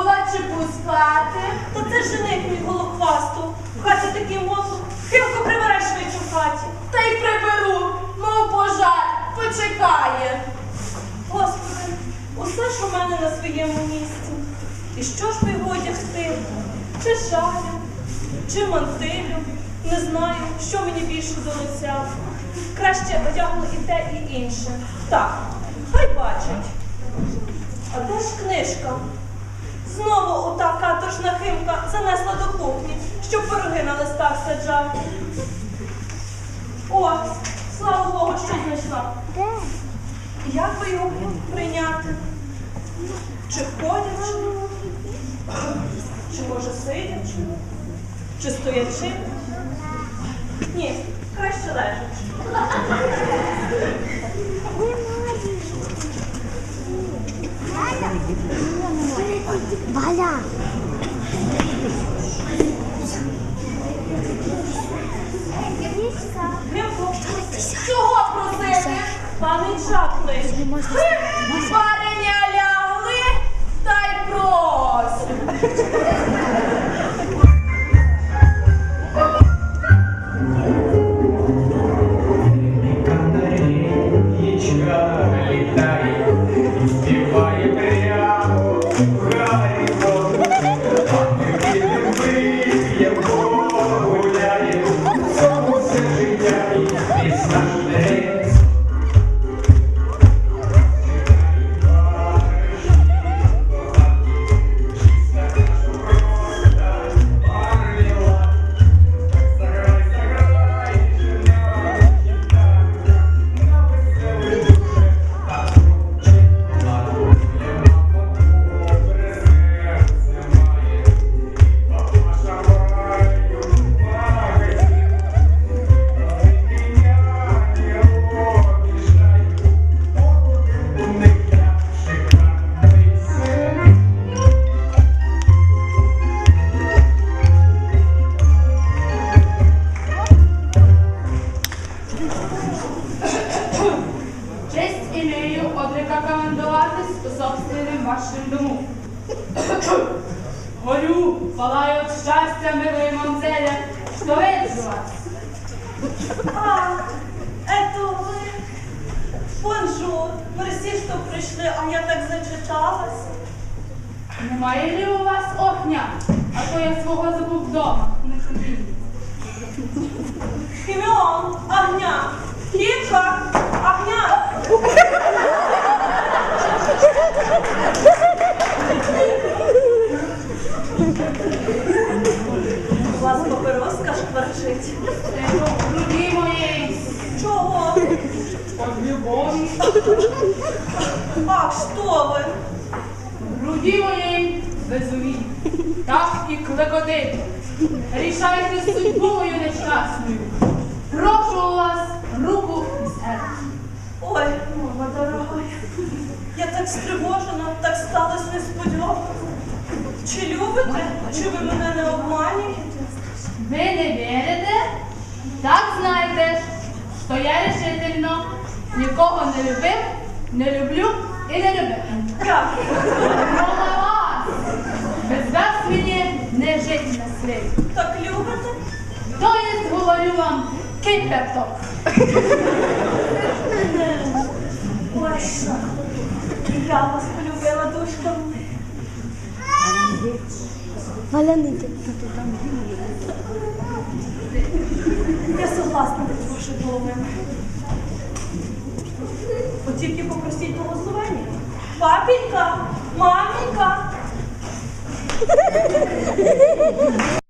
була чи пускати? Та це жених мій голохвасту. В хаті такий мотлух. Химко прибереш швидше в хаті. Та й приберу, мов пожар, почекає. Господи, усе ж у мене на своєму місці. І що ж би його одягти? Чи шалю, чи мантилю? Не знаю, що мені більше до лиця. Краще одягну і те, і інше. Так, хай бачить. А де ж книжка? Знову ота каторжна химка занесла до кухні, щоб пироги на листах саджати. О, слава Богу, що знайшла. Як би його прийняти? Чи ходячи? Чи може сидячи? Чи стоячи? Ні, краще лежачи. Валя! Чого просити? пане Чаплин, Пареня Amén. Имею отрекомендоваться по собственным вашим дому. Горю, палаю от щастя, милої мамзеля, що вижу вас. А, это ви. Бонжур. Мерсі, що прийшли, а я так зачиталась. Немає ли у вас огня? А то я свого забув вдома. Не ходіть. Хіміон, огня. Кітка, огня. У вас папироска груді моєї Чого? от любові. Ах, що ви? В груді моєї безумі. Так і клекотить. Рішайте судьбою нещасною. Прошу вас руку і серце. Ой, мама дорога. Я так стривожена, так сталося несподівано. Чи любите, чи ви мене не обманюєте? Ви не вірите? Так знайте, що я рішительно нікого не любив, не люблю і не любив. Дякую. Без вас мені не жити на світі. Так любите? То є, говорю вам, кипяток. Ой, що? Я вас Йде. Я согласна до цього половиною. От тільки попросіть голосування. Папінька, мамінька.